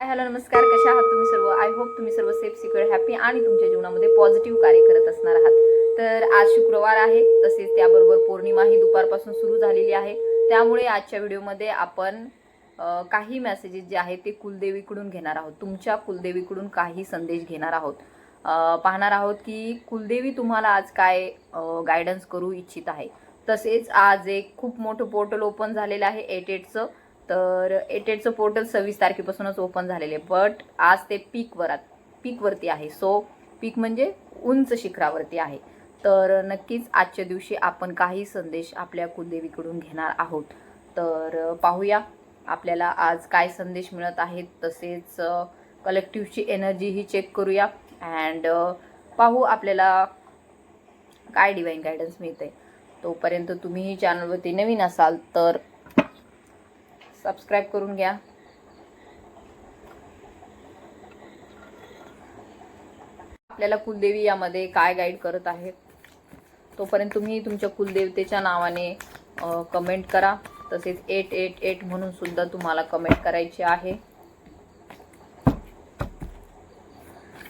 Hello नमस्कार. कशा आहात तुम्ही सर्व? आय होप तुम्ही सर्व सेफ सिक्युअर हॅपी आणि तुमच्या जीवनामध्ये पॉझिटिव्ह कार्य करत असणार आहात. तर आज शुक्रवार आहे. तसेच त्याबरोबर पौर्णिमा ही दुपारपासून सुरू झालेली आहे. त्यामुळे आजच्या व्हिडिओमध्ये आपण काही मेसेजेस जे आहेत ते कुलदेवीकडून घेणार आहोत. तुमच्या कुलदेवीकडून काही संदेश घेणार आहोत. पाहणार आहोत की कुलदेवी तुम्हाला आज काय गायडन्स करू इच्छित आहे. तसेच आज एक खूप मोठं पोर्टल ओपन झालेलं आहे. एट एटचं तर एटेडचं पोर्टल सव्वीस तारखेपासूनच ओपन झालेले बट आज ते पीकवर पीकवरती आहे. सो पीक म्हणजे उंच शिखरावरती आहे. तर नक्कीच आजच्या दिवशी आपण काही संदेश आपल्या कुलदेवीकडून घेणार आहोत. तर पाहूया आपल्याला आज काय संदेश मिळत आहेत. तसेच कलेक्टिव्हची एनर्जी ही चेक करूया. अँड पाहू आपल्याला काय डिवाईन गायडन्स मिळते तोपर्यंत तुम्ही चॅनलवरती नवीन असाल तर सबस्क्राईब करून घ्या. आपल्याला कुलदेवी यामध्ये काय गाईड करत आहे तोपर्यंत तुम्ही तुमच्या कुलदेवतेच्या नावाने कमेंट करा. तसेच एट एट एट म्हणून सुद्धा तुम्हाला कमेंट करायची आहे.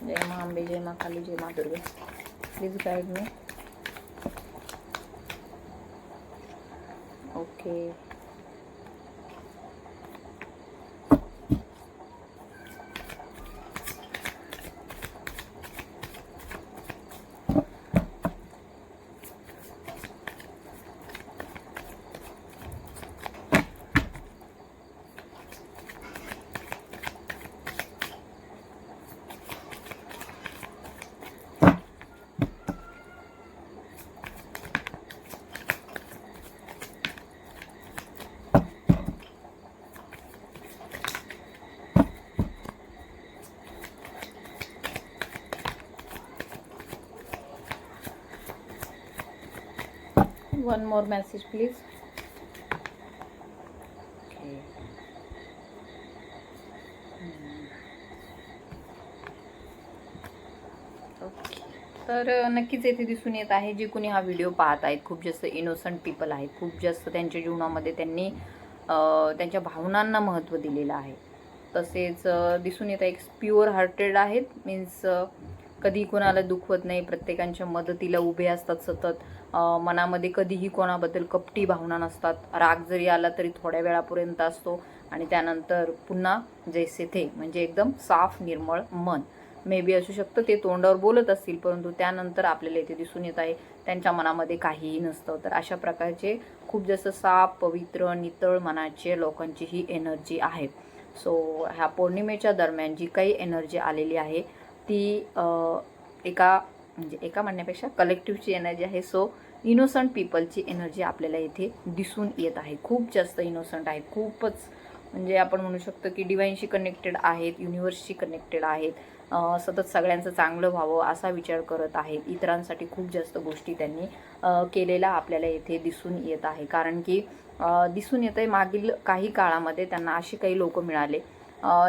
जय मा आंबे जय मा काली जय मा दुर्गे. Please guide me okay one more message please. okay okay तर नक्कीच येथे दिसून येत आहे जे कोणी हा व्हिडिओ पाहत आहेत खूप जास्त इनोसंट पीपल आहेत खूप जास्त त्यांच्या जीवनामध्ये त्यांनी त्यांच्या भावनांना महत्त्व दिलेलं आहे. तसेच दिसून येत आहे एक प्युअर हार्टेड आहेत मीन्स कधी कोणाला दुखवत नाही प्रत्येकांच्या मदतीला उभे असतात सतत. मनामध्ये कधीही कोणाबद्दल कपटी भावना नसतात. राग जरी आला तरी थोड्या वेळापर्यंत असतो. आणि त्यानंतर पुन्हा जैसे थे म्हणजे एकदम साफ निर्मळ मन. मे बी असू शकतं ते तोंडावर बोलत असतील परंतु त्यानंतर आपल्याला इथे दिसून येत आहे त्यांच्या मनामध्ये काहीही नसतं. तर अशा प्रकारचे खूप जास्त साफ पवित्र नितळ मनाचे लोकांची ही एनर्जी आहे. सो ह्या पौर्णिमेच्या दरम्यान जी काही एनर्जी आलेली आहे ती एका म्हणजे एका म्हणण्यापेक्षा कलेक्टिव्हची एनर्जी आहे. सो इनोसंट पीपलची एनर्जी आपल्याला इथे दिसून येत आहे. खूप जास्त इनोसंट आहे खूपच म्हणजे आपण म्हणू शकतो की डिवाईनशी कनेक्टेड आहेत युनिवर्सशी कनेक्टेड आहेत सतत सगळ्यांचं चांगलं व्हावं असा विचार करत आहेत. इतरांसाठी खूप जास्त गोष्टी त्यांनी केलेल्या केलेला आपल्याला येथे दिसून येत आहे. कारण की दिसून येत आहे मागील काही काळामध्ये त्यांना असे काही लोक मिळाले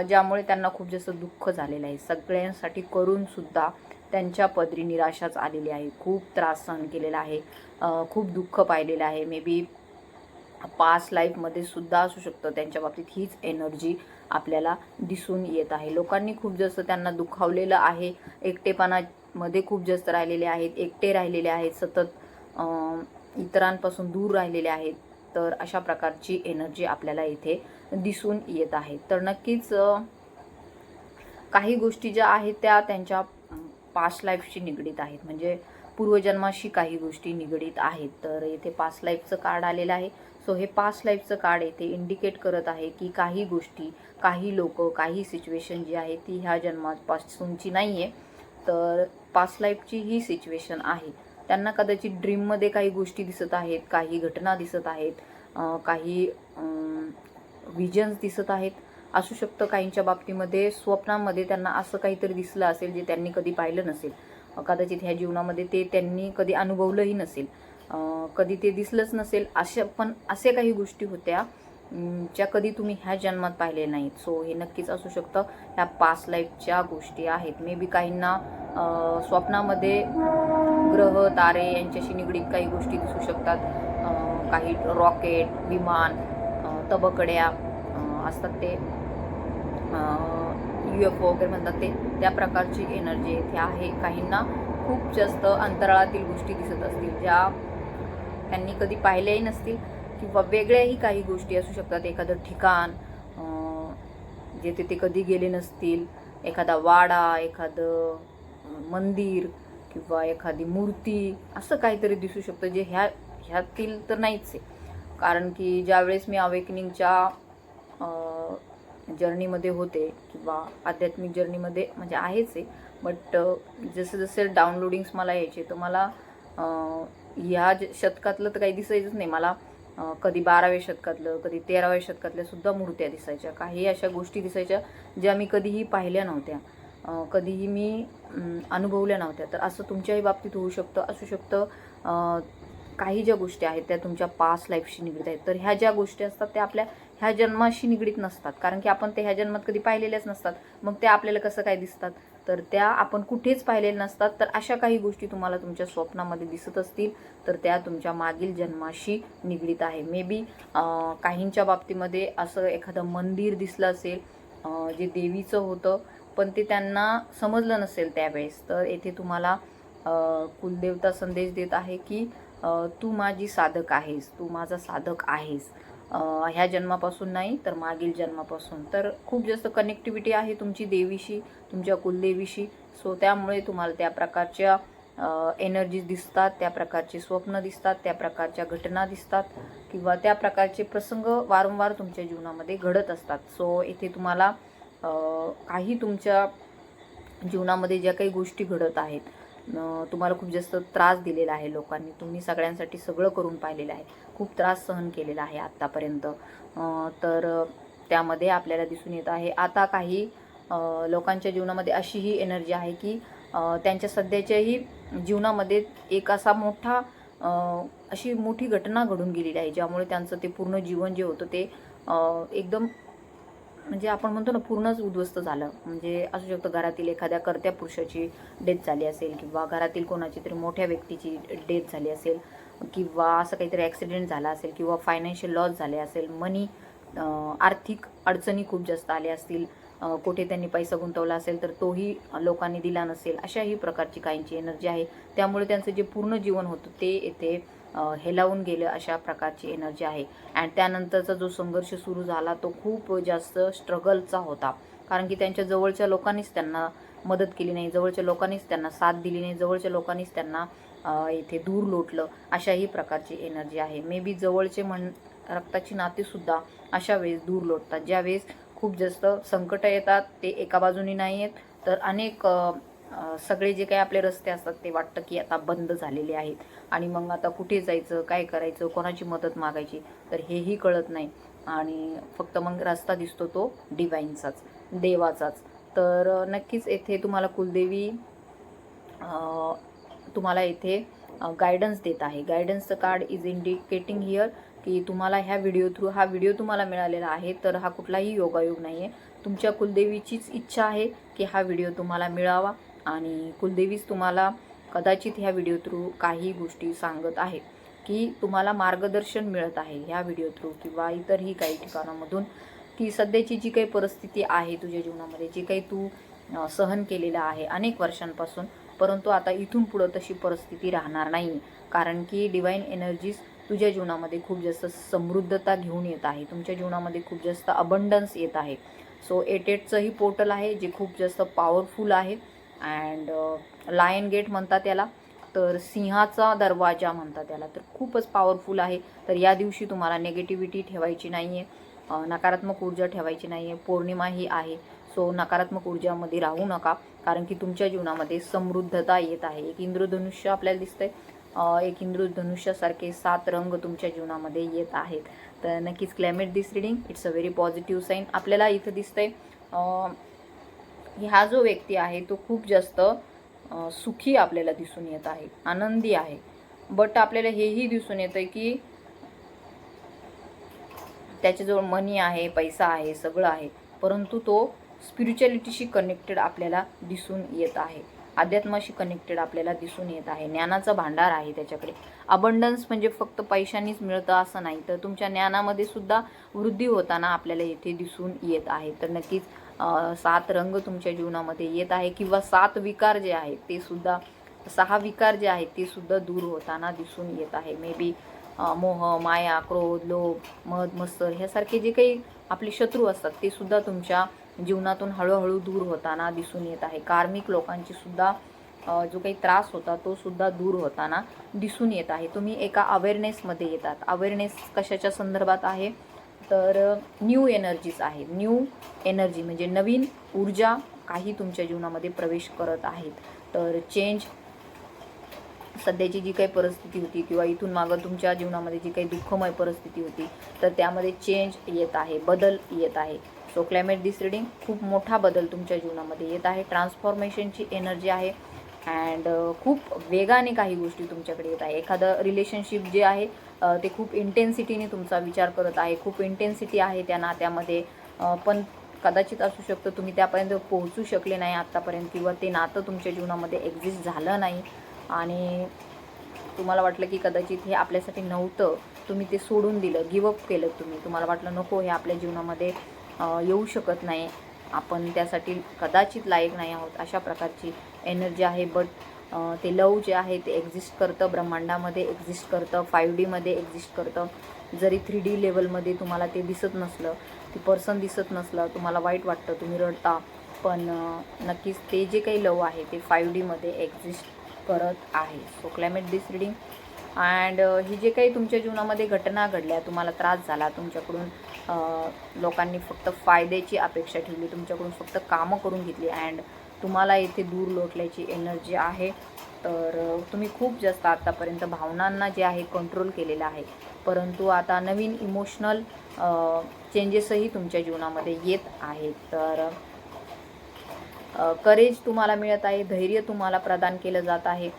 ज्यामुळे त्यांना खूप जास्त दुःख झालेलं आहे. सगळ्यांसाठी करूनसुद्धा त्यांच्या पदरी निराशाच आलेली आहे खूप त्रास सहन केलेला आहे. खूप दुःख पाहिलेलं आहे. मे बी पास्ट लाईफमध्ये सुद्धा असू शकतं. त्यांच्या बाबतीत हीच एनर्जी आपल्याला दिसून येत आहे. लोकांनी खूप जास्त त्यांना दुखावलेलं आहे. एकटेपणामध्ये खूप जास्त राहिलेले आहेत. एकटे राहिलेले आहेत. सतत इतरांपासून दूर राहिलेले आहेत. तर अशा प्रकारची एनर्जी आपल्याला इथे दिसून येत आहे. तर नक्कीच काही गोष्टी ज्या आहेत त्या त्यांच्या पास्ट लाईफशी निगडीत आहेत. म्हणजे पूर्वजन्माशी काही गोष्टी निगडीत आहेत. तर येथे पास्ट लाईफचं कार्ड आलेलं आहे. सो हे पास्ट लाईफचं कार्ड येथे इंडिकेट करत आहे की काही गोष्टी काही लोक काही सिच्युएशन जी आहे ती ह्या जन्मापासूनची नाही आहे तर पास्ट लाईफची ही सिच्युएशन आहे. त्यांना कदाचित ड्रीममध्ये काही गोष्टी दिसत आहेत काही घटना दिसत आहेत काही विजन्स दिसत आहेत. असू शकतं काहींच्या बाबतीमध्ये स्वप्नामध्ये त्यांना असं काहीतरी दिसलं असेल जे त्यांनी कधी पाहिलं नसेल. कदाचित ह्या जीवनामध्ये ते त्यांनी कधी अनुभवलंही नसेल. कधी ते दिसलंच नसेल अशा पण असे काही गोष्टी होत्या ज्या कधी तुम्ही ह्या जन्मात पाहिले नाहीत. सो हे नक्कीच असू शकतं. ह्या पास्ट लाईफच्या गोष्टी आहेत. मे बी काहींना स्वप्नामध्ये ग्रह तारे यांच्याशी निगडीत काही गोष्टी दिसू शकतात. काही रॉकेट विमान तबकड्या असतात ते. यू एफ ओ वगैरे म्हणतात ते. त्या प्रकारची एनर्जी इथे आहे. काहींना खूप जास्त अंतराळातील गोष्टी दिसत असतील ज्या त्यांनी कधी पाहिल्याही नसतील किंवा वेगळ्याही काही गोष्टी असू शकतात. एखादं ठिकाण जे जेथे ते कधी गेले नसतील. एखादा वाडा एखादं मंदिर किंवा एखादी मूर्ती असं काहीतरी दिसू शकतं जे ह्या ह्यातील तर नाहीच आहे. कारण की ज्यावेळेस मी अवेकनिंगच्या जर्नीमध्ये होते किंवा आध्यात्मिक जर्नीमध्ये म्हणजे आहेच आहे बट जसे जसे डाउनलोडिंग्स मला यायचे तर मला ह्या ज- शतकातलं तर काही दिसायचंच नाही. मला कधी बाराव्या शतकातलं कधी तेराव्या शतकातल्या सुद्धा मूर्त्या दिसायच्या. काही अशा गोष्टी दिसायच्या ज्या मी कधीही पाहिल्या नव्हत्या. कधीही मी अनुभवल्या नव्हत्या. तर असं तुमच्याही बाबतीत होऊ शकतं असू शकतं काही ज्या गोष्टी आहेत त्या तुमच्या पास्ट लाईफशी निगडीत आहेत. तर ह्या ज्या गोष्टी असतात त्या आपल्या ह्या जन्माशी निगडीत नसतात. कारण की आपण ते ह्या जन्मात कधी पाहिलेल्याच नसतात. मग त्या आपल्याला कसं काय दिसतात? तर त्या आपण कुठेच पाहिलेल्या नसतात. तर अशा काही गोष्टी तुम्हाला तुमच्या स्वप्नामध्ये दिसत असतील तर त्या तुमच्या मागील जन्माशी निगडीत आहे. मे बी काहींच्या बाबतीमध्ये असं एखादं मंदिर दिसलं असेल जे देवीचं होतं पण ते त्यांना समजलं नसेल त्यावेळेस. तर येथे तुम्हाला कुलदेवता संदेश देत आहे की तू माझी साधक आहेस तू माझा साधक आहेस. ह्या जन्मापासून नाही तर मागील जन्मापासून. तर खूप जास्त कनेक्टिव्हिटी आहे तुमची देवीशी तुमच्या कुलदेवीशी. सो त्यामुळे तुम्हाला त्या प्रकारच्या एनर्जीज दिसतात त्या प्रकारचे स्वप्न दिसतात त्या प्रकारच्या घटना दिसतात किंवा त्या प्रकारचे प्रसंग वारंवार तुमच्या जीवनामध्ये घडत असतात. सो इथे तुम्हाला काही तुमच्या जीवनामध्ये ज्या काही गोष्टी घडत आहेत तुम्हाला खूप जास्त त्रास दिलेला आहे लोकांनी. तुम्ही सगळ्यांसाठी सगळं करून पाहिलेलं आहे. खूप त्रास सहन केलेला आहे आत्तापर्यंत. तर त्यामध्ये आपल्याला दिसून येत आहे आता काही लोकांच्या जीवनामध्ये अशीही एनर्जी आहे की त्यांच्या सध्याच्याही जीवनामध्ये एक असा मोठा अशी मोठी घटना घडून गेलेली आहे ज्यामुळे त्यांचं ते पूर्ण जीवन जे होतं ते एकदम म्हणजे आपण म्हणतो ना पूर्णच उद्ध्वस्त झालं. म्हणजे असू शकतं घरातील एखाद्या कर्त्या पुरुषाची डेथ झाली असेल किंवा घरातील कोणाची तरी मोठ्या व्यक्तीची डेथ झाली असेल किंवा असं काहीतरी ॲक्सिडेंट झाला असेल किंवा फायनान्शियल लॉस झाले असेल मनी आर्थिक अडचणी खूप जास्त आल्या असतील कुठे त्यांनी पैसा गुंतवला असेल तर तोही लोकांनी दिला नसेल अशाही प्रकारची काहींची एनर्जी आहे. त्यामुळे त्यांचं जे पूर्ण जीवन होतं ते येथे हेलावून गेलं अशा प्रकारची एनर्जी आहे. अँड त्यानंतरचा जो संघर्ष सुरू झाला तो खूप जास्त स्ट्रगलचा होता. कारण की त्यांच्या जवळच्या लोकांनीच त्यांना मदत केली नाही. जवळच्या लोकांनीच त्यांना साथ दिली नाही. जवळच्या लोकांनीच त्यांना इथे दूर लोटलं. अशाही प्रकारची एनर्जी आहे. मे बी जवळचे म्हण रक्ताची नातेसुद्धा अशा वेळेस दूर लोटतात. ज्यावेळेस खूप जास्त संकटं येतात ते एका बाजूनी नाही आहेत तर अनेक सगळे जे काही आपले रस्ते असतात ते वाटतं की आता बंद झालेले आहेत. आणि मग आता कुठे जायचं काय करायचं कोणाची मदत मागायची तर हेही कळत नाही. आणि फक्त मग रस्ता दिसतो तो डिवाईनचाच देवाचाच. तर नक्कीच येथे तुम्हाला कुलदेवी तुम्हाला येथे गायडन्स देत आहे. गायडन्सचं कार्ड इज इंडिकेटिंग हिअर की तुम्हाला ह्या व्हिडिओ थ्रू हा व्हिडिओ तुम्हाला मिळालेला आहे तर हा कुठलाही योगायोग नाही आहे तुमच्या कुलदेवीचीच इच्छा आहे की हा व्हिडिओ तुम्हाला मिळावा. आणि कुलदेवीच तुम्हाला कदाचित ह्या व्हिडिओ थ्रू काही गोष्टी सांगत आहे की तुम्हाला मार्गदर्शन मिळत आहे ह्या व्हिडिओ थ्रू किंवा इतरही काही ठिकाणामधून की सध्याची जी काही परिस्थिती आहे तुझ्या जीवनामध्ये जी काही तू सहन केलेलं आहे अनेक वर्षांपासून परंतु आता इथून पुढं तशी परिस्थिती राहणार नाही. कारण की डिवाईन एनर्जीज तुझ्या जीवनामध्ये खूप जास्त समृद्धता घेऊन येत आहे. तुमच्या जीवनामध्ये खूप जास्त अबंडन्स येत आहे. सो एटेटचंही पोर्टल आहे जे खूप जास्त पॉवरफुल आहे. अँड लायन गेट म्हणतात त्याला तर सिंहाचा दरवाजा म्हणतात त्याला तर खूपच पॉवरफुल आहे. तर या दिवशी तुम्हाला नेगेटिव्हिटी ठेवायची नाही आहे नकारात्मक ऊर्जा ठेवायची नाही आहे पौर्णिमा ही आहे. सो नकारात्मक ऊर्जामध्ये राहू नका. कारण की तुमच्या जीवनामध्ये समृद्धता येत आहे. एक इंद्रधनुष्य आपल्याला दिसतंय. एक इंद्रधनुष्यासारखे सात रंग तुमच्या जीवनामध्ये येत आहेत. तर नक्कीच claim it this reading it's a very positive sign आपल्याला इथं दिसतंय हा ह्या जो व्यक्ती आहे तो खूप जास्त सुखी आपल्याला दिसून येत आहे आनंदी आहे. बट आपल्याला हेही दिसून येतं की त्याच्याजवळ मनी आहे पैसा आहे सगळं आहे परंतु तो स्पिरिच्युअलिटीशी कनेक्टेड आपल्याला दिसून येत आहे. अध्यात्माशी कनेक्टेड आपल्याला दिसून येत आहे. ज्ञानाचा भांडार आहे त्याच्याकडे. अबंडन्स म्हणजे फक्त पैशानीच मिळतं असं नाही तर तुमच्या ज्ञानामध्ये सुद्धा वृद्धी होताना आपल्याला येथे दिसून येत आहे. तर नक्कीच सात रंग तुमच्या जीवनामध्ये येत आहे किंवा सात विकार जे आहेत ते सुद्धा सहा विकार जे आहेत ते सुद्धा दूर होताना दिसून येत आहे. मे बी मोह माया क्रोध लोभ मध मत्सर ह्यासारखे जे काही आपले शत्रू असतात ते सुद्धा तुमच्या जीवनातून हळूहळू दूर होताना दिसून येत आहे. कार्मिक लोकांची सुद्धा जो काही त्रास होता तो सुद्धा दूर होताना दिसून येत आहे. तुम्ही एका अवेअरनेसमध्ये येतात. अवेअरनेस कशाच्या संदर्भात आहे? तर न्यू एनर्जीज आहे न्यू एनर्जी म्हणजे नवीन ऊर्जा काही तुमच्या जीवनामध्ये प्रवेश करत आहेत. तर चेंज सध्याची जी काही परिस्थिती होती किंवा इथून मागं तुमच्या जीवनामध्ये जी काही दुःखमय परिस्थिती होती तर त्यामध्ये चेंज येत आहे बदल येत आहे. सो क्लायमेट दिस रिडिंग खूप मोठा बदल तुमच्या जीवनामध्ये येत आहे. ट्रान्सफॉर्मेशनची एनर्जी आहे अँड खूप वेगाने काही गोष्टी तुमच्याकडे येत आहे. एखादं रिलेशनशिप जे आहे ते खूप इंटेन्सिटीने तुमचा विचार करत आहे. खूप इंटेन्सिटी आहे त्या नात्यामध्ये. पण कदाचित असू शकतं तुम्ही त्यापर्यंत पोहोचू शकले नाही आत्तापर्यंत किंवा ते नातं तुमच्या जीवनामध्ये एक्झिस्ट झालं नाही. आणि तुम्हाला वाटलं की कदाचित हे आपल्यासाठी नव्हतं. तुम्ही ते सोडून दिलं. गिवअप केलं तुम्ही. तुम्हाला वाटलं नको हे आपल्या जीवनामध्ये येऊ शकत नाही. आपण त्यासाठी कदाचित लायक नाही आहोत. अशा प्रकारची एनर्जी आहे. बट ते लव जे आहे ते एक्झिस्ट करतं ब्रह्मांडामध्ये एक्झिस्ट करतं फायव्ह डीमध्ये एक्झिस्ट करतं. जरी थ्री डी लेवलमध्ये तुम्हाला ते दिसत नसलं ते पर्सन दिसत नसलं तुम्हाला वाईट वाटतं तुम्ही रडता. पण नक्कीच ते जे काही लव आहे ते फायव्ह डीमध्ये एक्झिस्ट करत आहे. So claim it this reading and ही जे काही तुमच्या जीवनामध्ये घटना घडल्या तुम्हाला त्रास झाला तुमच्याकडून लोकांनी फक्त फायद्याची अपेक्षा ठेवली तुमच्याकडून फक्त कामं करून घेतली अँड तुम्हाला इथे दूर लोटल्याची एनर्जी आहे. तर तुम्ही खूप जास्त आत्तापर्यंत भावनांना जे आहे कंट्रोल केलेलं आहे. परंतु आता नवीन इमोशनल चेंजेसही तुमच्या जीवनामध्ये येत आहेत. तर करेज तुम्हाला मिळत आहे धैर्य तुम्हाला प्रदान केलं जात आहे.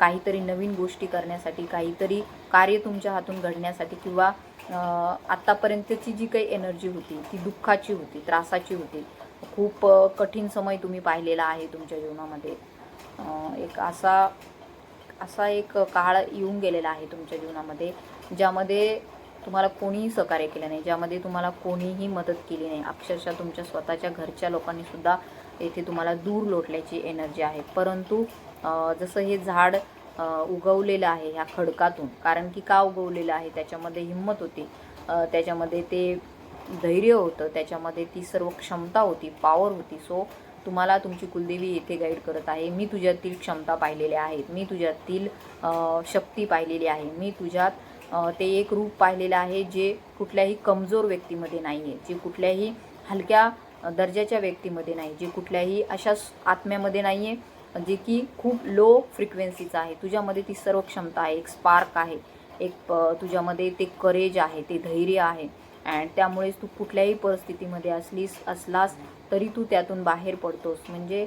काहीतरी नवीन गोष्टी करण्यासाठी काहीतरी कार्य तुमच्या हातून घडण्यासाठी किंवा आत्तापर्यंतची जी काही एनर्जी होती ती दुःखाची होती त्रासाची होती खूप कठीण समय तुम्ही पाहिलेला आहे तुमच्या जीवनामध्ये. एक असा असा एक काळ येऊन गेलेला आहे तुमच्या जीवनामध्ये ज्यामध्ये तुम्हाला कोणीही सहकार्य केलं नाही ज्यामध्ये तुम्हाला कोणीही मदत केली नाही. अक्षरशः तुमच्या स्वतःच्या घरच्या लोकांनी सुद्धा येथे तुम्हाला दूर लोटल्याची एनर्जी आहे. परंतु जसं हे झाड उगवलेलं आहे ह्या खडकातून कारण की का उगवलेलं आहे? त्याच्यामध्ये हिंमत होती. त्याच्यामध्ये ते धैर्य होतं त्याच्यामध्ये ती सर्व क्षमता होती पॉवर होती. सो तुम्हाला तुमची कुलदेवी येथे गाईड करत आहे. मी तुझ्यातील क्षमता पाहिलेल्या आहेत. मी तुझ्यातील शक्ती पाहिलेली आहे. मी तुझ्यात ते एक रूप पाहिलेलं आहे जे कुठल्याही कमजोर व्यक्तीमध्ये नाही आहे जे कुठल्याही हलक्या दर्जाच्या व्यक्तीमध्ये नाही जे कुठल्याही अशा आत्म्यामध्ये नाही आहे जे की खूप लो फ्रिक्वेन्सीचं आहे. तुझ्यामध्ये ती सर्व क्षमता आहे. एक स्पार्क आहे. एक तुझ्यामध्ये ते करेज आहे ते धैर्य आहे. अँड त्यामुळेच तू कुठल्याही परिस्थितीमध्ये असलीस असलास तरी तू त्यातून बाहेर पडतोस. म्हणजे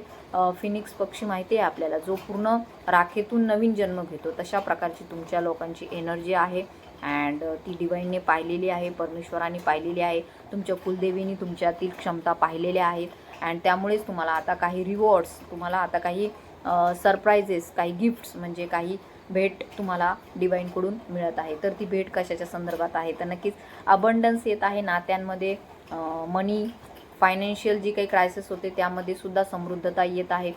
फिनिक्स पक्षी माहिती आहे आपल्याला जो पूर्ण राखेतून नवीन जन्म घेतो. तशा प्रकारची तुमच्या लोकांची एनर्जी आहे. अँड ती डिवाईनने पाहिलेली आहे परमेश्वराने पाहिलेली आहे. तुमच्या कुलदेवीने तुमच्यातील क्षमता पाहिलेल्या आहेत. अँड त्यामुळेच तुम्हाला आता काही रिवॉर्ड्स तुम्हाला आता काही सरप्राईजेस काही गिफ्ट्स म्हणजे काही भेट तुम्हाला डिवाईनकडून मिळत आहे. तर ती भेट कशाच्या संदर्भात आहे? तर नक्कीच अबंडन्स येत आहे नात्यांमध्ये. मनी फायनान्शियल जी काही क्रायसिस होते त्यामध्ये सुद्धा समृद्धता येत आहे.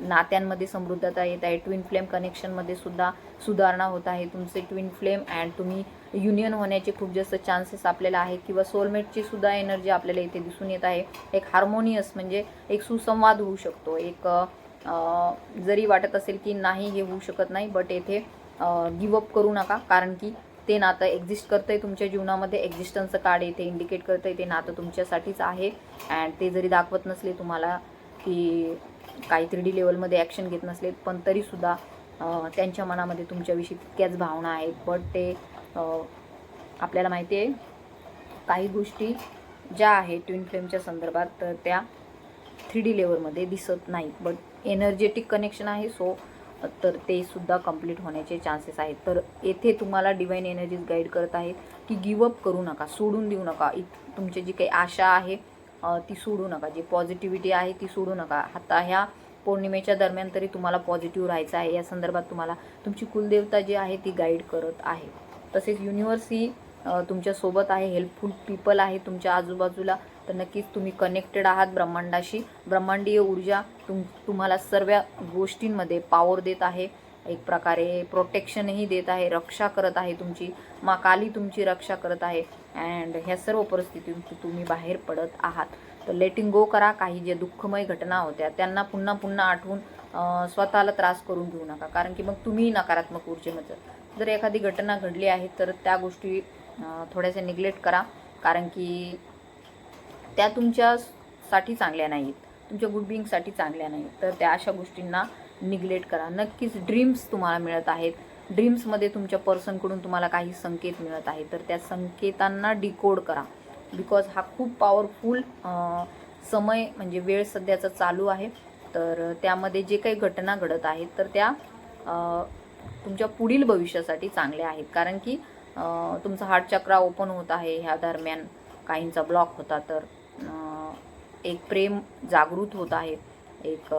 नात्यांमध्ये समृद्धता येत आहे. ट्विन फ्लेम कनेक्शनमध्ये सुद्धा सुधारणा होत आहे. तुमचे ट्विन फ्लेम अँड तुम्ही युनियन होण्याचे खूप जास्त चान्सेस आपल्याला आहे किंवा सोलमेटची सुद्धा एनर्जी आपल्याला इथे दिसून येत आहे. एक हार्मोनियस म्हणजे एक सुसंवाद होऊ शकतो. एक जरी वाटत असेल की नाही हे होऊ शकत नाही बट येथे गिवअप करू नका. कारण की ते नातं एक्झिस्ट आहे तुमच्या जीवनामध्ये एक्झिस्टन्सचं कार्ड येथे इंडिकेट करतं आहे ते नातं तुमच्यासाठीच आहे. अँड ते जरी दाखवत नसले तुम्हाला की काही थ्री डी लेवलमध्ये ॲक्शन घेत नसले पण तरीसुद्धा त्यांच्या मनामध्ये तुमच्याविषयी तितक्याच भावना आहेत. बट ते आपल्याला माहिती आहे काही गोष्टी ज्या आहेत ट्विन फ्लेमच्या संदर्भात तर त्या थ्री डी लेवलमध्ये दिसत नाही बट एनर्जेटिक कनेक्शन आहे सो तर ते सुद्धा कंप्लीट होण्याचे चान्सेस आहेत. तर येथे तुम्हाला डिवाईन एनर्जीज गाईड करत आहेत की गिवअप करू नका सोडून देऊ नका. इत तुमची जी काही आशा आहे ती सोडू नका. जी पॉझिटिव्हिटी आहे ती सोडू नका. आता ह्या पौर्णिमेच्या दरम्यान तरी तुम्हाला पॉझिटिव्ह राहायचं आहे. या संदर्भात तुम्हाला तुमची कुलदेवता जी आहे ती गाईड करत आहे. तसेच युनिव्हर्स ही तुमच्यासोबत आहे. हेल्पफुल पीपल आहे. तुमच्या आजूबाजूला तर नक्कीच तुम्ही कनेक्टेड आहात ब्रह्मांडाशी. ब्रह्मांडीय ऊर्जा तुम तुम्हाला सर्व गोष्टींमध्ये पावर देत आहे. एक प्रकारे प्रोटेक्शनही देत आहे रक्षा करत आहे तुमची. मा काली तुमची रक्षा करत आहे. अँड ह्या सर्व परिस्थितीतून तुम्ही बाहेर पडत आहात. तर लेटिंग गो करा. काही जे दुःखमय घटना होत्या त्यांना पुन्हा पुन्हा आठवून स्वतःला त्रास करून घेऊ नका. कारण की मग तुम्ही नकारात्मक ऊर्जेमध्ये जर एखादी घटना घडली आहे तर त्या गोष्टी थोड्याशा निग्लेक्ट करा. कारण की त्या तुमच्यासाठी चांगल्या नाहीत. तुमच्या गुड बिईंगसाठी चांगल्या नाहीत. तर त्या अशा गोष्टींना निग्लेक्ट करा. नक्कीच ड्रीम्स तुम्हाला मिळत आहेत. ड्रीम्समध्ये तुमच्या पर्सनकडून तुम्हाला काही संकेत मिळत आहे तर त्या संकेतांना डिकोड करा. बिकॉज हा खूप पॉवरफुल समय म्हणजे वेळ सध्याचा चालू आहे. तर त्यामध्ये जे काही घटना घडत आहेत तर त्या तुमच्या पुढील भविष्यासाठी चांगल्या आहेत. कारण की तुमचा हार्ट चक्रा ओपन होत आहे. ह्या दरम्यान काहींचा ब्लॉक होता. तर एक प्रेम जागृत होत आहे. एक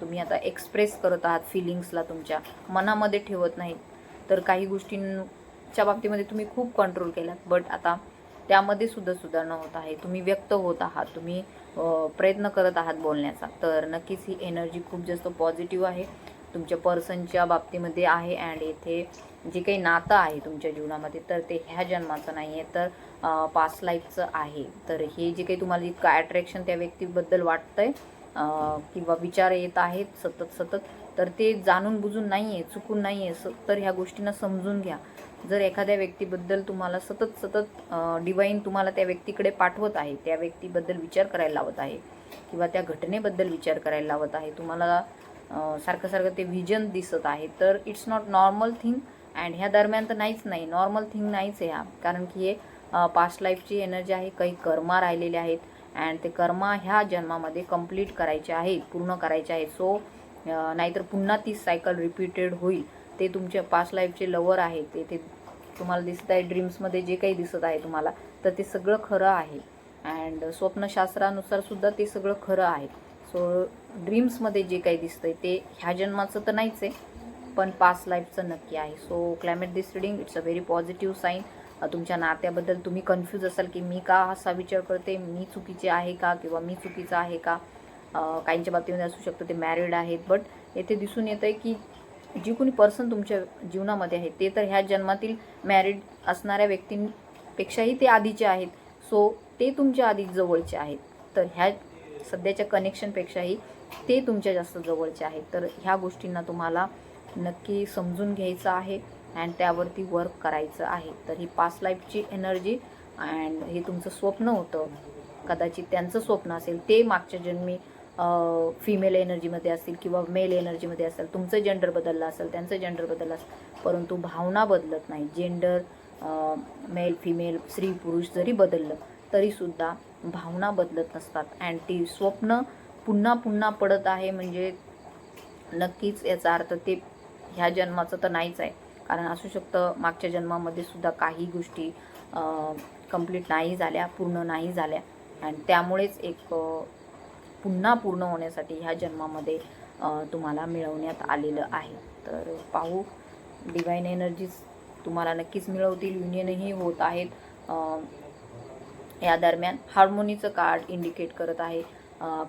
तुम्ही आता एक्सप्रेस करत आहात फिलिंग्सला तुमच्या मनामध्ये ठेवत नाहीत. तर काही गोष्टींच्या बाबतीमध्ये तुम्ही खूप कंट्रोल केलात. बट आता त्यामध्ये सुद्धा सुधारणा होत आहे. तुम्ही व्यक्त होत आहात. तुम्ही प्रयत्न करत आहात बोलण्याचा. तर नक्कीच ही एनर्जी खूप जास्त पॉझिटिव्ह आहे. तुमच्या पर्सनच्या बाबतीमध्ये आहे. अँड येथे जे काही नातं आहे तुमच्या जीवनामध्ये तर ते ह्या जन्माचं नाही आहे तर पास्ट लाईफचं आहे. तर हे जे काही तुम्हाला इतकं ॲट्रॅक्शन त्या व्यक्तीबद्दल वाटतं आहे किंवा विचार येत आहेत सतत सतत तर ते जाणून बुजून नाही आहे चुकून नाही आहे स तर ह्या गोष्टींना समजून घ्या. जर एखाद्या व्यक्तीबद्दल तुम्हाला सतत सतत डिवाईन तुम्हाला त्या व्यक्तीकडे पाठवत आहे त्या व्यक्तीबद्दल विचार करायला लावत आहे किंवा त्या घटनेबद्दल विचार करायला लावत आहे तुम्हाला सारखं सारखं ते व्हिजन दिसत आहे तर it's not normal thing and ह्या दरम्यान तर नाहीच नाही. नॉर्मल थिंग नाहीच आहे हा. कारण की हे पास्ट लाईफची एनर्जी आहे काही कर्मा राहिलेले आहेत अँड ते कर्मा ह्या जन्मामध्ये कंप्लीट करायचे आहेत पूर्ण करायचे आहेत सो नाहीतर पुन्हा ती सायकल रिपीटेड होईल. ते तुमच्या पास्ट लाईफचे लवर आहेत ते ते तुम्हाला दिसत आहे ड्रीम्समध्ये जे काही दिसत आहे तुम्हाला तर ते सगळं खरं आहे. अँड स्वप्नशास्त्रानुसार सुद्धा ते सगळं खरं आहे. सो ड्रीम्समध्ये जे काही दिसतंय ते ह्या जन्माचं तर नाहीच आहे पण पास्ट लाईफचं नक्की आहे. So claim it this reading it's a very positive sign तुमच्या नात्याबद्दल तुम्ही कन्फ्यूज असाल की मी का असा विचार करते? मी चुकीचे आहे का किंवा मी चुकीचं आहे का? काहींच्या बाबतीमध्ये असू शकतं ते मॅरिड आहेत. बट येथे दिसून येतं आहे की जी कोणी पर्सन तुमच्या जीवनामध्ये आहे ते तर ह्या जन्मातील मॅरिड असणाऱ्या व्यक्तींपेक्षाही ते आधीचे आहेत. सो ते तुमच्या आधी जवळचे आहेत. तर ह्या सध्याच्या कनेक्शनपेक्षाही ते तुमच्या जास्त जवळचे आहेत. तर ह्या गोष्टींना तुम्हाला नक्की समजून घ्यायचं आहे. अँड त्यावरती वर्क करायचं आहे. तर ही पास्ट लाईफची एनर्जी अँड हे तुमचं स्वप्न होतं. कदाचित त्यांचं स्वप्न असेल ते मागच्या जन्मी फिमेल एनर्जीमध्ये असतील किंवा मेल एनर्जीमध्ये असेल तुमचं जेंडर बदललं असेल त्यांचं जेंडर बदललं असेल परंतु भावना बदलत नाही. जेंडर मेल फिमेल स्त्री पुरुष जरी बदललं तरीसुद्धा भावना बदलत नसतात. अँड ती स्वप्न पुन्हा पुन्हा पडत आहे म्हणजे नक्कीच याचा अर्थ ते ह्या जन्माचं तर नाहीच आहे. कारण असू शकतं मागच्या जन्मामध्ये सुद्धा काही गोष्टी कंप्लीट नाही झाल्या पूर्ण नाही झाल्या. आणि त्यामुळेच एक पुन्हा पूर्ण होण्यासाठी ह्या जन्मामध्ये तुम्हाला मिळवण्यात आलेलं आहे. तर पाहू डिवाईन एनर्जीज तुम्हाला नक्कीच मिळवतील. युनियनही होत आहेत या दरम्यान. हार्मोनीचं कार्ड इंडिकेट करत आहे.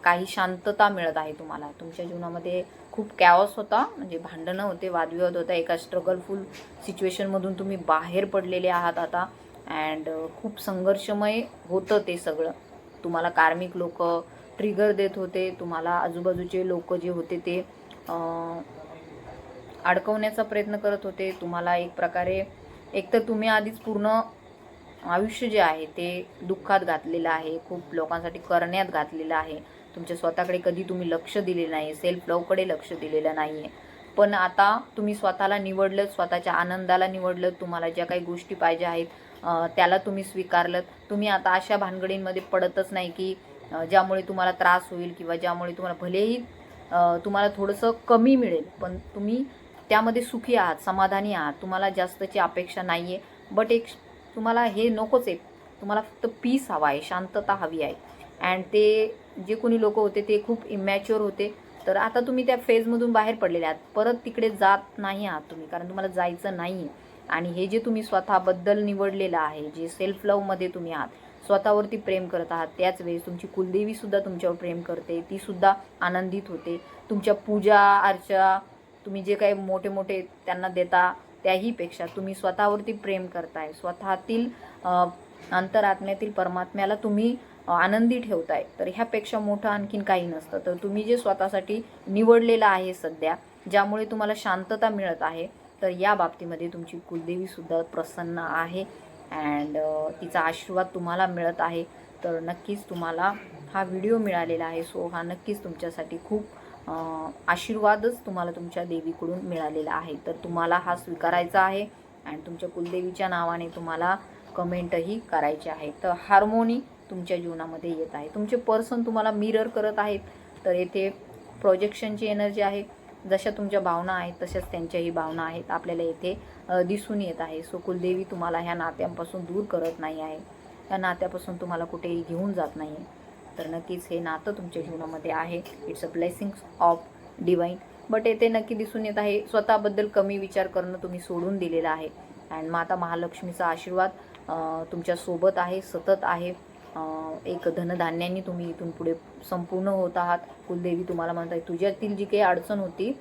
काही शांतता मिळत आहे तुम्हाला. तुमच्या जीवनामध्ये खूप कॅवस होता. म्हणजे भांडणं होते वादविवाद होता. एका स्ट्रगलफुल सिच्युएशनमधून तुम्ही बाहेर पडलेले आहात आता. अँड खूप संघर्षमय होतं ते सगळं. तुम्हाला कार्मिक लोक ट्रिगर देत होते. तुम्हाला आजूबाजूचे लोक जे होते ते अडकवण्याचा प्रयत्न करत होते. तुम्हाला एक प्रकारे एकतर तुम्ही आधीच पूर्ण आयुष्य जे आहे ते दुःखात घातलेलं आहे. खूप लोकांसाठी करण्यात घातलेलं आहे. तुमच्या स्वतःकडे कधी तुम्ही लक्ष दिलेलं नाही सेल्फ लवकडे लक्ष दिलेलं नाही आहे पण आता तुम्ही स्वतःला निवडलं स्वतःच्या आनंदाला निवडलं तुम्हाला ज्या काही गोष्टी पाहिजे आहेत त्याला तुम्ही स्वीकारलं तुम्ही आता अशा भानगडींमध्ये पडतच नाही की ज्यामुळे तुम्हाला त्रास होईल किंवा ज्यामुळे तुम्हाला भलेही तुम्हाला थोडंसं कमी मिळेल पण तुम्ही त्यामध्ये सुखी आहात समाधानी आहात. तुम्हाला जास्तची अपेक्षा नाही आहे बट एक तुम्हाला हे नकोच आहे. तुम्हाला फक्त पीस हवा आहे शांतता हवी आहे. अँड ते जे कोणी लोक होते ते खूप इमॅच्युअर होते. तर आता तुम्ही त्या फेजमधून बाहेर पडलेले आहात. परत तिकडे जात नाही आहात तुम्ही कारण तुम्हाला जायचं नाही आहे आणि हे जे तुम्ही स्वतःबद्दल निवडलेलं आहे जे सेल्फ लवमध्ये तुम्ही आहात स्वतःवरती प्रेम करत आहात त्याच वेळेस तुमची कुलदेवीसुद्धा तुमच्यावर प्रेम करते. तीसुद्धा आनंदित होते. तुमच्या पूजा अर्चा तुम्ही जे काही मोठे मोठे त्यांना देता त्याहीपेक्षा तुम्ही स्वतःवरती प्रेम करताय. स्वतःतील अंतरात्म्यातील परमात्म्याला तुम्ही आनंदी ठेवताय. तर ह्यापेक्षा मोठं आणखीन काही नसतं. तर तुम्ही जे स्वतःसाठी निवडलेलं आहे सध्या ज्यामुळे तुम्हाला शांतता मिळत आहे तर या बाबतीमध्ये तुमची कुलदेवीसुद्धा प्रसन्न आहे अँड तिचा आशीर्वाद तुम्हाला मिळत आहे. तर नक्कीच तुम्हाला हा व्हिडिओ मिळालेला आहे. सो हा नक्कीच तुमच्यासाठी खूप आशीर्वादच तुम्हाला तुमच्या देवीकडून मिळालेला आहे. तर तुम्हाला हा स्वीकारायचा आहे. अँड तुमच्या कुलदेवीच्या नावाने तुम्हाला कमेंटही करायचे आहे तर हार्मोनी तुमच्या जीवनामध्ये येत आहे. तुमचे पर्सन तुम्हाला मिरर करत आहेत. तर येथे प्रोजेक्शनची एनर्जी आहे. जशा तुमच्या भावना आहेत तशाच त्यांच्याही भावना आहेत. आपल्याला येथे दिसून येत आहे. सो कुलदेवी तुम्हाला ह्या नात्यांपासून दूर करत नाही आहे. या नात्यापासून तुम्हाला कुठेही घेऊन जात नाही आहे. तर नक्कीच हे नातं तुमच्या जीवनामध्ये आहे. It's a blessings of divine but येथे नक्की दिसून येत आहे स्वतःबद्दल कमी विचार करणं तुम्ही सोडून दिलेलं आहे. अँड माता महालक्ष्मीचा आशीर्वाद तुमच्यासोबत आहे सतत आहे. एक धनधान्यांनी तुम्ही इथून पुढे संपूर्ण होत आहात. कुलदेवी तुम्हाला म्हणताय तुझ्यातील जी काही अडचण होती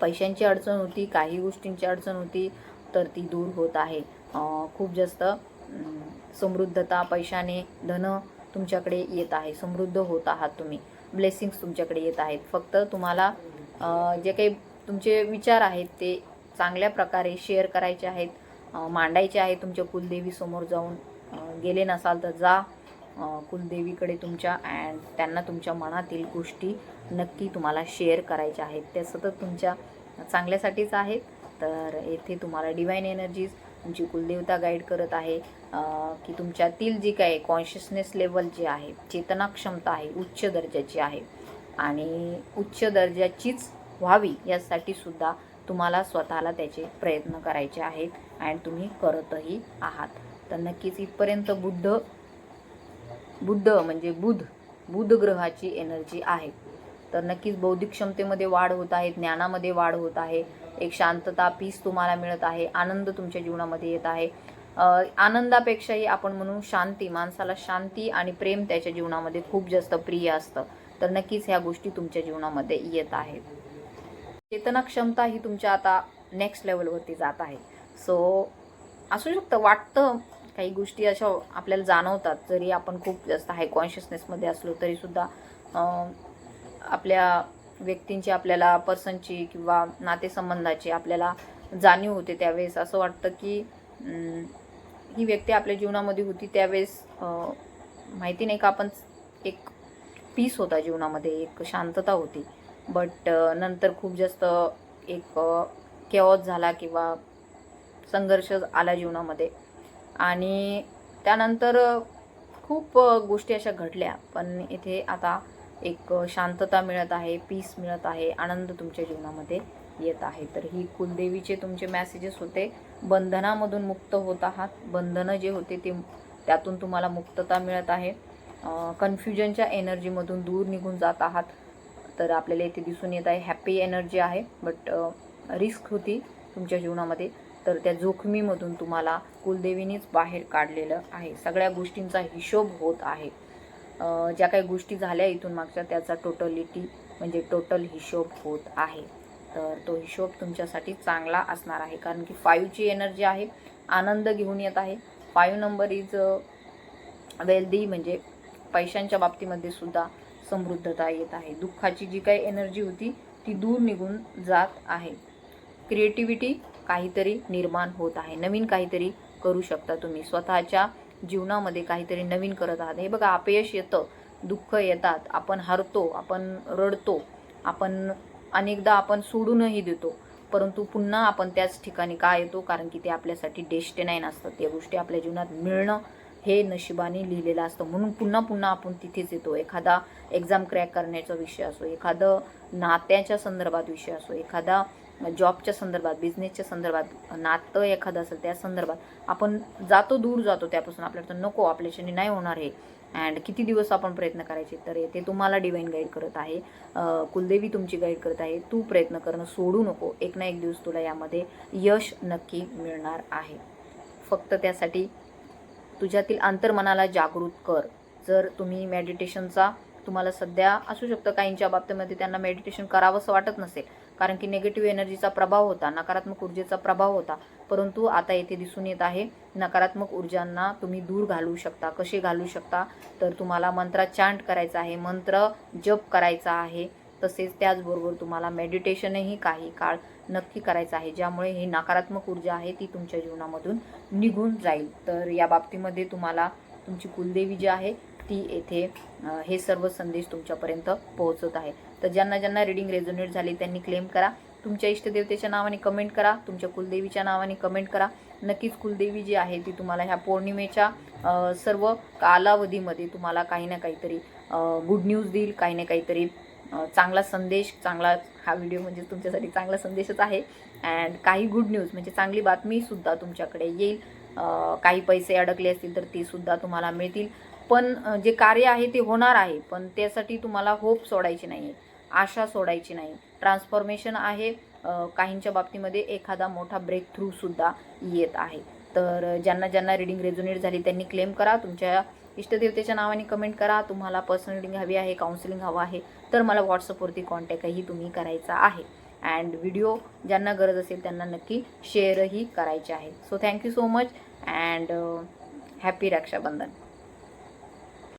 पैशांची अडचण होती काही गोष्टींची अडचण होती तर ती दूर होत आहे. खूप जास्त समृद्धता पैशाने धन तुमच्याकडे येत आहे. समृद्ध होत आहात तुम्ही. ब्लेसिंग्स तुमच्याकडे येत आहेत. फक्त तुम्हाला जे काही तुमचे विचार आहेत ते चांगल्या प्रकारे शेअर करायचे आहेत. मांडायचे आहे तुमच्या कुलदेवीसमोर जाऊन. गेले नसाल तर जा. कुलदेवीकडे तुमच्या अँड त्यांना तुमच्या मनातील गोष्टी नक्की तुम्हाला शेअर करायच्या आहेत. त्या सतत तुमच्या चांगल्यासाठीच आहेत. तर येथे तुम्हाला डिवाईन एनर्जीज तुमची कुलदेवता गाईड करत आहे. की तुमच्यातील जी काय कॉन्शियसनेस लेवल जे आहे चेतना क्षमता आहे उच्च दर्जाची आहे. आणि उच्च दर्जाचीच व्हावी यासाठी सुद्धा तुम्हाला स्वतःला त्याचे प्रयत्न करायचे आहेत अँड तुम्ही करतही आहात. तर नक्कीच इथपर्यंत बुद्ध बुद्ध म्हणजे बुध बुध ग्रहाची एनर्जी आहे. तर नक्कीच बौद्धिक क्षमतेमध्ये वाढ होत आहे ज्ञानामध्ये वाढ होत आहे एक शांतता पीस तुम्हाला मिळत आहे आनंद तुमच्या जीवनामध्ये येत आहे. आनंदापेक्षाही आपण म्हणू शांती माणसाला शांती आणि प्रेम त्याच्या जीवनामध्ये खूप जास्त प्रिय असतं. तर नक्कीच ह्या गोष्टी तुमच्या जीवनामध्ये येत आहेत. चेतना क्षमता ही तुमच्या आता नेक्स्ट लेवलवरती जात आहे. सो असू शकतं वाटतं काही गोष्टी अशा आपल्याला जाणवतात जरी आपण खूप जास्त हाय कॉन्शियसनेसमध्ये असलो तरीसुद्धा आपल्या व्यक्तींची आपल्याला पर्सनची किंवा नातेसंबंधाची आपल्याला जाणीव होते त्यावेळेस. असं वाटतं की ही व्यक्ती आपल्या जीवनामध्ये होती त्यावेळेस माहिती नाही का आपण एक पीस होता जीवनामध्ये एक शांतता होती. बट नंतर खूप जास्त एक केऑस झाला किंवा संघर्ष आला जीवनामध्ये. आणि त्यानंतर खूप गोष्टी अशा घडल्या. पण इथे आता एक शांतता मिळत आहे पीस मिळत आहे आनंद तुमच्या जीवनामध्ये येत आहे. तर ही कुलदेवीचे तुमचे मॅसेजेस होते. बंधनामधून मुक्त होत आहात. बंधनं जे होते ते त्यातून तुम्हाला मुक्तता मिळत आहे. कन्फ्युजनच्या एनर्जीमधून दूर निघून जात आहात. तर आपल्याला इथे दिसून येत आहे हॅपी एनर्जी आहे बट रिस्क होती तुमच्या जीवनामध्ये. तर त्या जोखमीमधून तुम्हाला कुलदेवीनेच बाहेर काढलेलं आहे. सगळ्या गोष्टींचा हिशोब होत आहे. ज्या काही गोष्टी झाल्या इथून मागच्या त्याचा टोटलिटी म्हणजे टोटल हिशोब होत आहे. तर तो हिशोब तुमच्यासाठी चांगला असणार आहे कारण की फाईव्हची एनर्जी आहे आनंद घेऊन येत आहे. फाईव्ह नंबर इज वेल्दी म्हणजे पैशांच्या बाबतीमध्ये सुद्धा समृद्धता येत आहे. दुःखाची जी काही एनर्जी होती ती दूर निघून जात आहे. क्रिएटिव्हिटी काहीतरी निर्माण होत आहे. नवीन काहीतरी करू शकता तुम्ही. स्वतःच्या जीवनामध्ये काहीतरी नवीन करत आहात. हे बघा अपयश येतं दुःख येतात. आपण हरतो आपण रडतो आपण अनेकदा आपण सोडूनही देतो. परंतु पुन्हा आपण त्याच ठिकाणी का येतो? कारण की ते आपल्यासाठी डेस्टिनाईन असतात या गोष्टी आपल्या जीवनात मिळणं हे नशिबाने लिहिलेलं असतं. म्हणून पुन्हा पुन्हा आपण तिथेच येतो. एखादा एक्झाम क्रॅक करण्याचा विषय असो एखादं नात्याच्या संदर्भात विषय असो एखादा जॉबच्या संदर्भात बिझनेसच्या संदर्भात नातं एखादं असेल त्या संदर्भात आपण जातो दूर जातो त्यापासून. आपल्याला तर नको आपल्याच्याने नाही होणार हे. अँड किती दिवस आपण प्रयत्न करायचे? तर ते तुम्हाला डिवाईन गाईड करत आहे. कुलदेवी तुमची गाईड करत आहे. तू प्रयत्न करणं सोडू नको. एक ना एक दिवस तुला यामध्ये यश नक्की मिळणार आहे. फक्त त्यासाठी तुझ्यातील अंतर्मनाला जागृत कर. जर तुम्ही मेडिटेशनचा तुम्हाला सध्या असू शकतं काहींच्या बाबतीमध्ये त्यांना मेडिटेशन करावंसं वाटत नसेल कारण की निगेटिव्ह एनर्जीचा प्रभाव होता नकारात्मक ऊर्जेचा प्रभाव होता. परंतु आता येथे दिसून येत आहे नकारात्मक ऊर्जांना तुम्ही दूर घालू शकता. कसे घालू शकता? तर तुम्हाला मंत्र चांट करायचा आहे. मंत्र जप करायचा आहे. तसेच त्याचबरोबर तुम्हाला मेडिटेशनही काही काळ नक्की करायचं आहे ज्यामुळे ही नकारात्मक ऊर्जा आहे ती तुमच्या जीवनामधून निघून जाईल. तर या बाबतीमध्ये तुम्हाला तुमची कुलदेवी जी आहे ती येथे हे सर्व संदेश तुमच्यापर्यंत पोहोचत आहे. तर ज्यांना ज्यांना रिडिंग रेझोनेट झाली त्यांनी क्लेम करा. तुमच्या इष्टदेवतेच्या नावाने कमेंट करा तुमच्या कुलदेवीच्या नावाने कमेंट करा. नक्कीच कुलदेवी जी आहे ती तुम्हाला ह्या पौर्णिमेच्या सर्व कालावधीमध्ये तुम्हाला काही ना काहीतरी गुड न्यूज देईल काही ना काहीतरी चांगला संदेश चांगला हा व्हिडिओ म्हणजे तुमच्यासाठी चांगला संदेशच आहे. अँड काही गुड न्यूज म्हणजे चांगली बातमीसुद्धा तुमच्याकडे येईल. काही पैसे अडकले असतील तर तेसुद्धा तुम्हाला मिळतील. पण जे कार्य आहे ते होणार आहे पण त्यासाठी तुम्हाला होप सोडायची नाही आहे आशा सोडायची नाही. ट्रान्सफॉर्मेशन आहे काहींच्या बाबतीमध्ये एखादा मोठा ब्रेक थ्रूसुद्धा येत आहे. तर ज्यांना ज्यांना रिडिंग रेझोनेट झाली त्यांनी क्लेम करा. तुमच्या इष्टदेवतेच्या नावाने कमेंट करा. तुम्हाला पर्सनल रिडिंग हवी आहे काउन्सिलिंग हवं आहे. तर मला व्हॉट्सअपवरती कॉन्टॅक्टही तुम्ही करायचा आहे. अँड व्हिडिओ ज्यांना गरज असेल त्यांना नक्की शेअरही करायचे आहे. So thank you so much and happy Rakshabandhan.